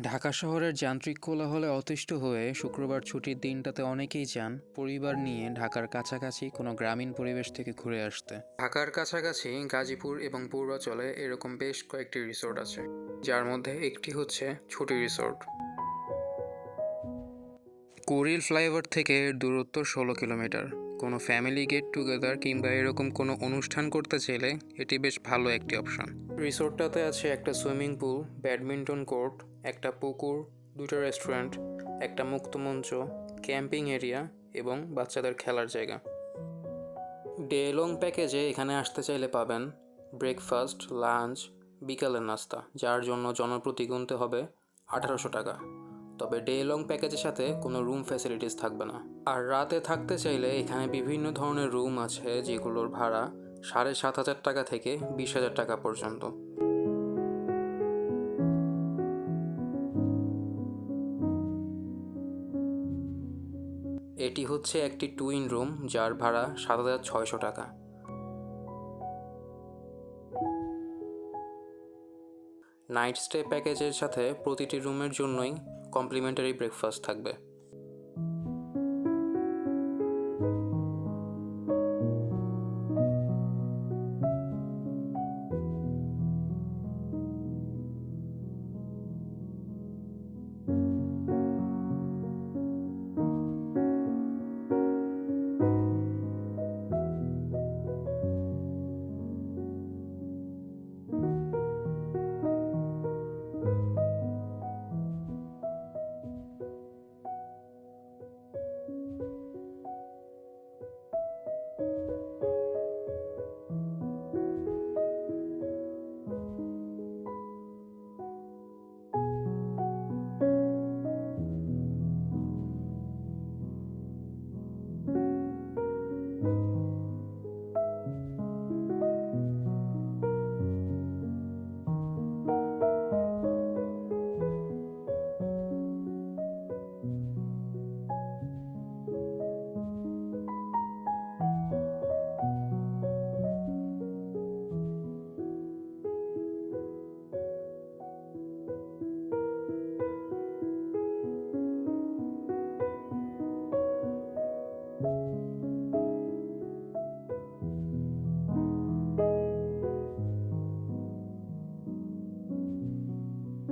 ঢাকা শহরের যান্ত্রিক কোলাহলে অতিষ্ঠ হয়ে শুক্রবার ছুটির দিনটাতে অনেকেই যান পরিবার নিয়ে ঢাকার কাছাকাছি কোনো গ্রামীণ পরিবেশ থেকে ঘুরে আসতে। ঢাকার কাছাকাছি গাজীপুর এবং পূর্বাচলে এরকম বেশ কয়েকটি রিসোর্ট আছে, যার মধ্যে একটি হচ্ছে ছুটি রিসোর্ট। কুড়িল ফ্লাইওভার থেকে দূরত্ব ষোলো কিলোমিটার। কোনো ফ্যামিলি গেট টুগেদার কিংবা এরকম কোনো অনুষ্ঠান করতে চাইলে এটি বেশ ভালো একটি অপশন। রিসোর্টটাতে আছে একটা সুইমিং পুল, ব্যাডমিন্টন কোর্ট, একটা পুকুর, দুটো রেস্টুরেন্ট, একটা মুক্ত মঞ্চ, ক্যাম্পিং এরিয়া এবং বাচ্চাদের খেলার জায়গা। ডে লং প্যাকেজে এখানে আসতে চাইলে পাবেন ব্রেকফাস্ট, লাঞ্চ, বিকালের নাস্তা, যার জন্য জনপ্রতি গুনতে হবে আঠারোশো টাকা। তবে ডে লং প্যাকেজের সাথে কোনো রুম ফ্যাসিলিটিস থাকবে না। আর রাতে থাকতে চাইলে এখানে বিভিন্ন ধরনের রুম আছে যেগুলোর ভাড়া সাড়ে সাত হাজার টাকা থেকে বিশ হাজার টাকা পর্যন্ত। এটি হচ্ছে একটি টুইন রুম যার ভাড়া সাত হাজার ছয়শো টাকা। নাইট স্টে প্যাকেজের সাথে প্রতিটি রুমের জন্যই কমপ্লিমেন্টারি ব্রেকফাস্ট থাকবে।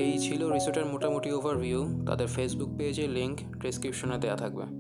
এই ছিল রিসোর্টের মোটামুটি ওভারভিউ তাদের ফেসবুক পেজের লিংক ডেসক্রিপশনে দেওয়া থাকবে।